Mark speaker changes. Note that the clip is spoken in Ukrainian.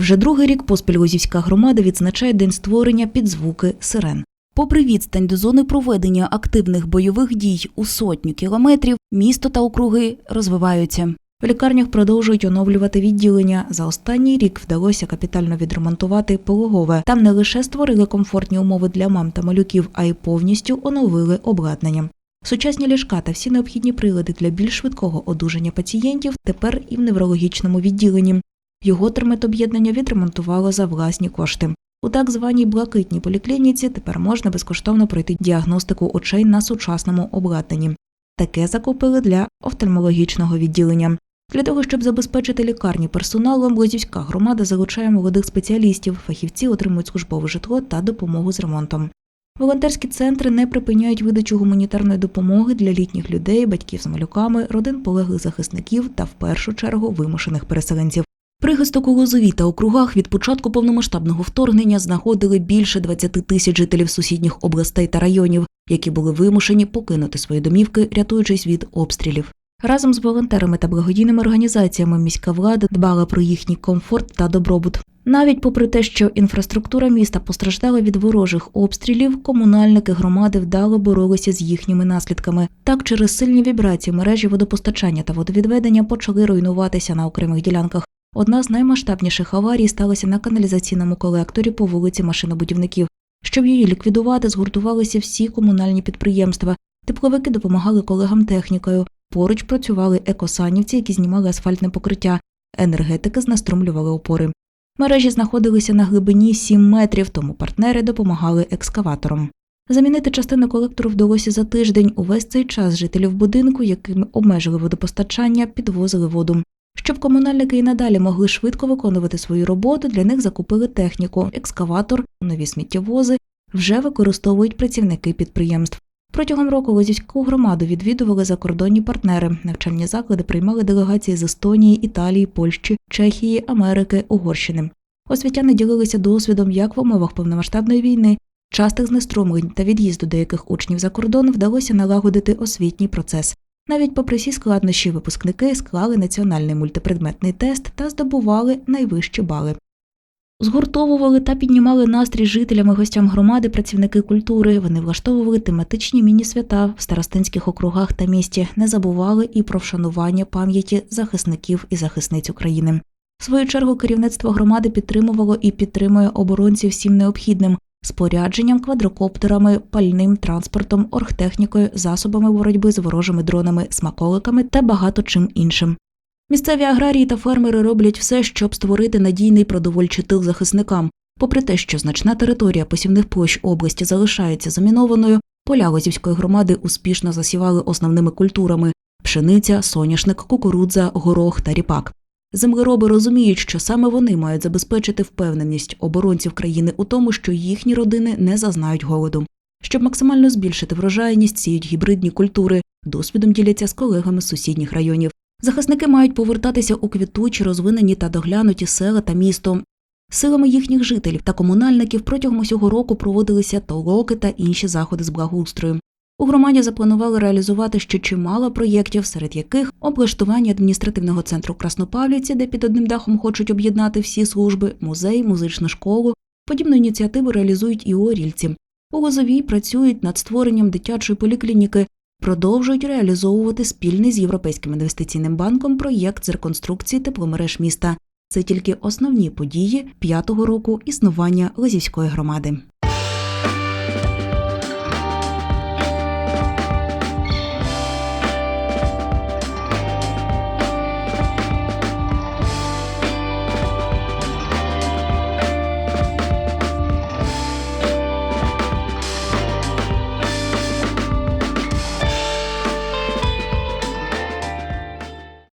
Speaker 1: Вже другий рік поспіль Лозівська громада відзначає день створення під звуки сирен. Попри відстань до зони проведення активних бойових дій у сотню кілометрів, місто та округи розвиваються. В лікарнях продовжують оновлювати відділення. За останній рік вдалося капітально відремонтувати пологове. Там не лише створили комфортні умови для мам та малюків, а й повністю оновили обладнання. Сучасні ліжка та всі необхідні прилади для більш швидкого одужання пацієнтів тепер і в неврологічному відділенні. Його терметоб'єднання відремонтувало за власні кошти. У так званій блакитній поліклініці тепер можна безкоштовно пройти діагностику очей на сучасному обладнанні. Таке закупили для офтальмологічного відділення. Для того, щоб забезпечити лікарні персоналом, Лозівська громада залучає молодих спеціалістів, фахівці отримують службове житло та допомогу з ремонтом. Волонтерські центри не припиняють видачу гуманітарної допомоги для літніх людей, батьків з малюками, родин полеглих захисників та в першу чергу вимушених переселенців. Прихисток у Лозові та округах від початку повномасштабного вторгнення знаходили більше 20 тисяч жителів сусідніх областей та районів, які були вимушені покинути свої домівки, рятуючись від обстрілів. Разом з волонтерами та благодійними організаціями міська влада дбала про їхній комфорт та добробут. Навіть попри те, що інфраструктура міста постраждала від ворожих обстрілів, комунальники громади вдало боролися з їхніми наслідками. Так, через сильні вібрації мережі водопостачання та водовідведення почали руйнуватися на окремих ділянках. Одна з наймасштабніших аварій сталася на каналізаційному колекторі по вулиці машинобудівників. Щоб її ліквідувати, згуртувалися всі комунальні підприємства. Тепловики допомагали колегам технікою. Поруч працювали екосанівці, які знімали асфальтне покриття. Енергетики знеструмлювали опори. Мережі знаходилися на глибині 7 метрів, тому партнери допомагали екскаватором. Замінити частину колектору вдалося за тиждень. Увесь цей час жителів будинку, яким обмежили водопостачання, підвозили воду. Щоб комунальники і надалі могли швидко виконувати свою роботу, для них закупили техніку, екскаватор, нові сміттєвози вже використовують працівники підприємств. Протягом року Лозівську громаду відвідували закордонні партнери. Навчальні заклади приймали делегації з Естонії, Італії, Польщі, Чехії, Америки, Угорщини. Освітяни ділилися досвідом, як в умовах повномасштабної війни, частих знеструмлень та від'їзду деяких учнів за кордон вдалося налагодити освітній процес. Навіть попри всі складнощі, випускники склали національний мультипредметний тест та здобували найвищі бали. Згуртовували та піднімали настрій жителям і гостям громади працівники культури. Вони влаштовували тематичні міні-свята в старостинських округах та місті, не забували і про вшанування пам'яті захисників і захисниць України. В свою чергу керівництво громади підтримувало і підтримує оборонців всім необхідним спорядженням, квадрокоптерами, пальним транспортом, оргтехнікою, засобами боротьби з ворожими дронами, смаколиками та багато чим іншим. Місцеві аграрії та фермери роблять все, щоб створити надійний продовольчий тил захисникам. Попри те, що значна територія посівних площ області залишається замінованою, поля Лозівської громади успішно засівали основними культурами пшениця, соняшник, кукурудза, горох та ріпак. Землероби розуміють, що саме вони мають забезпечити впевненість оборонців країни у тому, що їхні родини не зазнають голоду. Щоб максимально збільшити врожайність, сіють гібридні культури, досвідом діляться з колегами з сусідніх районів. Захисники мають повертатися у квітучі, розвинені та доглянуті села та місто. Силами їхніх жителів та комунальників протягом усього року проводилися толоки та інші заходи з благоустрою. У громаді запланували реалізувати ще чимало проєктів, серед яких облаштування адміністративного центру Краснопавлівці, де під одним дахом хочуть об'єднати всі служби, музей, музичну школу. Подібну ініціативу реалізують і у Орільці. У Лозовій працюють над створенням дитячої поліклініки, продовжують реалізовувати спільний з Європейським інвестиційним банком проєкт з реконструкції тепломереж міста. Це тільки основні події п'ятого року існування Лозівської громади.